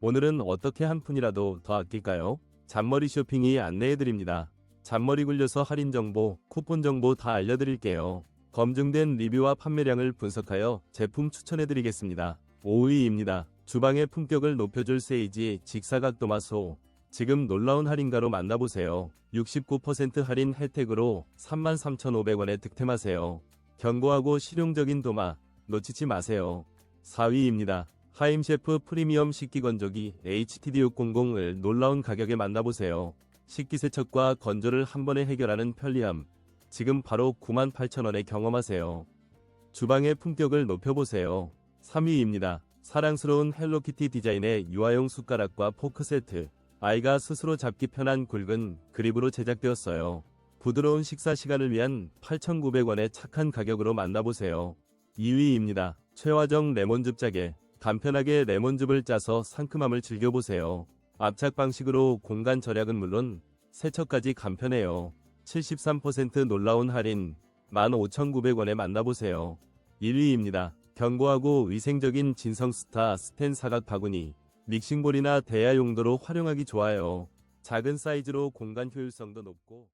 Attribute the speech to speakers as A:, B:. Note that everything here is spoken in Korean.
A: 오늘은 어떻게 한 푼이라도 더 아낄까요? 잔머리 쇼핑이 안내해드립니다. 잔머리 굴려서 할인 정보, 쿠폰 정보 다 알려드릴게요. 검증된 리뷰와 판매량을 분석하여 제품 추천해드리겠습니다. 5위입니다. 주방의 품격을 높여줄 세이지 직사각 도마소. 지금 놀라운 할인가로 만나보세요. 69% 할인 혜택으로 33,500원에 득템하세요. 견고하고 실용적인 도마 놓치지 마세요. 4위입니다. 하임셰프 프리미엄 식기 건조기 HTD600을 놀라운 가격에 만나보세요. 식기 세척과 건조를 한 번에 해결하는 편리함. 지금 바로 98,000원에 경험하세요. 주방의 품격을 높여보세요. 3위입니다. 사랑스러운 헬로키티 디자인의 유아용 숟가락과 포크 세트. 아이가 스스로 잡기 편한 굵은 그립으로 제작되었어요. 부드러운 식사 시간을 위한 8,900원의 착한 가격으로 만나보세요. 2위입니다. 최화정 레몬즙 짜게. 간편하게 레몬즙을 짜서 상큼함을 즐겨보세요. 압착 방식으로 공간 절약은 물론 세척까지 간편해요. 73% 놀라운 할인 15,900원에 만나보세요. 1위입니다. 견고하고 위생적인 진성 스타 스텐 사각 바구니. 믹싱볼이나 대야 용도로 활용하기 좋아요. 작은 사이즈로 공간 효율성도 높고